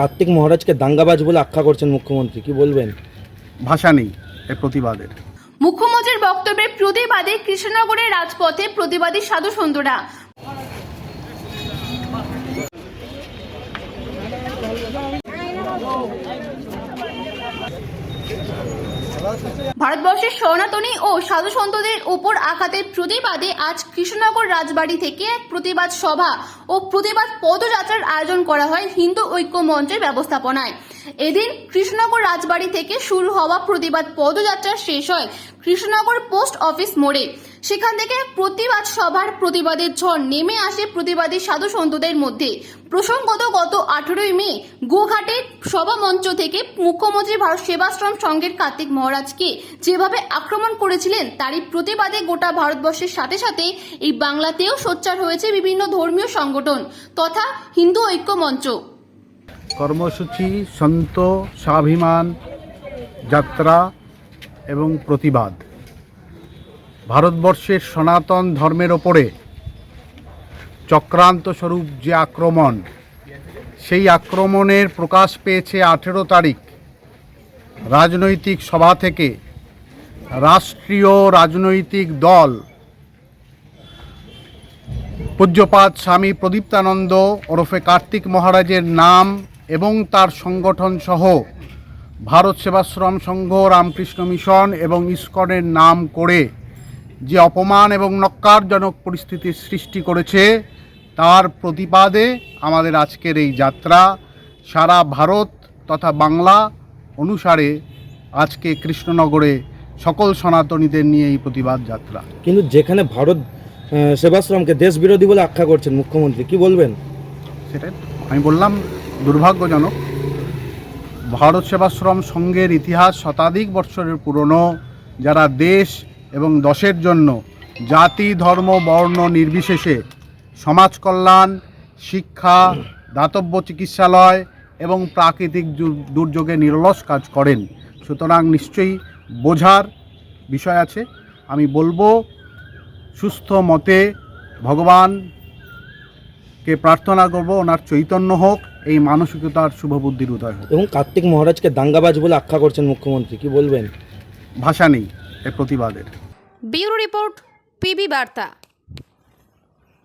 কার্তিক মহারাজকে দাঙ্গাবাজ বলে আখ্যা করছেন মুখ্যমন্ত্রী কি বলবেন? ভাষা নেই এ প্রতিবাদের। মুখ্যমন্ত্রীর বক্তব্যে প্রতিবাদে কৃষ্ণনগরের রাজপথে প্রতিবাদী সাধু সন্তরা ভারতবর্ষের সনাতনী ও সাধু সন্তদের ওপর আঘাতের প্রতিবাদে আজ কৃষ্ণনগর রাজবাড়ি থেকে এক প্রতিবাদ সভা ও প্রতিবাদ পদযাত্রার আয়োজন করা হয় হিন্দু ঐক্য মঞ্চের ব্যবস্থাপনায়। এদিন কৃষ্ণনগর রাজবাড়ি থেকে শুরু হওয়া প্রতিবাদ পদযাত্রা শেষ হয় কৃষ্ণনগর পোস্ট অফিস মোড়ে। সেখান থেকে প্রতিবাদ সভার প্রতিবাদের ঝড় নেমে আসে প্রতিবাদী সাধু সন্তদের মধ্যে। প্রসঙ্গত গত আঠেরোই মে গোঘাটের সভা মঞ্চ থেকে মুখ্যমন্ত্রী ভারত সেবাশ্রম সংঘের কার্তিক মহারাজকে যেভাবে আক্রমণ করেছিলেন, তারই প্রতিবাদে গোটা ভারতবর্ষের সাথে সাথে এই বাংলাতেও সোচ্চার হয়েছে বিভিন্ন ধর্মীয় সংগঠন তথা হিন্দু ঐক্য মঞ্চ কর্মসূচি, সন্ত, স্বাভিমান, যাত্রা এবং প্রতিবাদ। ভারতবর্ষের সনাতন ধর্মের ওপরে চক্রান্ত স্বরূপ যে আক্রমণ, সেই আক্রমণের প্রকাশ পেয়েছে আঠেরো তারিখ। রাজনৈতিক সভা থেকে রাষ্ট্রীয় রাজনৈতিক দল পূজ্যপাত স্বামী প্রদীপ্তানন্দ ওরফে কার্তিক মহারাজের নাম এবং তার সংগঠন সহ ভারত সেবাশ্রম সংঘ রামকৃষ্ণ মিশন এবং ইস্কনের নাম করে যে অপমান এবং নক্কারজনক পরিস্থিতির সৃষ্টি করেছে তার প্রতিবাদে আমাদের আজকের এই যাত্রা সারা ভারত তথা বাংলা অনুসারে আজকে কৃষ্ণনগরে সকল সনাতনীদের নিয়ে এই প্রতিবাদ যাত্রা। কিন্তু যেখানে ভারত সেবাশ্রমকে দেশ বিরোধী বলে আখ্যা করছেন মুখ্যমন্ত্রী কি বলবেন? সেটাই আমি বললাম দুর্ভাগ্যজনক, ভারত সেবাশ্রম সংঘের ইতিহাস শতাধিক বৎসরের পুরনো, যারা দেশ এবং দশের জন্য জাতি, ধর্ম, বর্ণ নির্বিশেষে সমাজ কল্যাণ, শিক্ষা, দাতব্য চিকিৎসালয় এবং প্রাকৃতিক দুর্যোগে নিরলস কাজ করেন। সুতরাং নিশ্চয়ই বোঝার বিষয় আছে। আমি বলব, সুস্থ মতে ভগবানকে প্রার্থনা করব, ওনার চৈতন্য হোক। এই মানসিকতার শুভবুদ্ধির উদয় হয় এবং কার্তিক মহারাজকে দাঙ্গাবাজ বলে আখ্যা করছেন মুখ্যমন্ত্রী কি বলবেন? ভাষা নেই এ প্রতিবাদের। ব্যুরো রিপোর্ট পিবি বার্তা।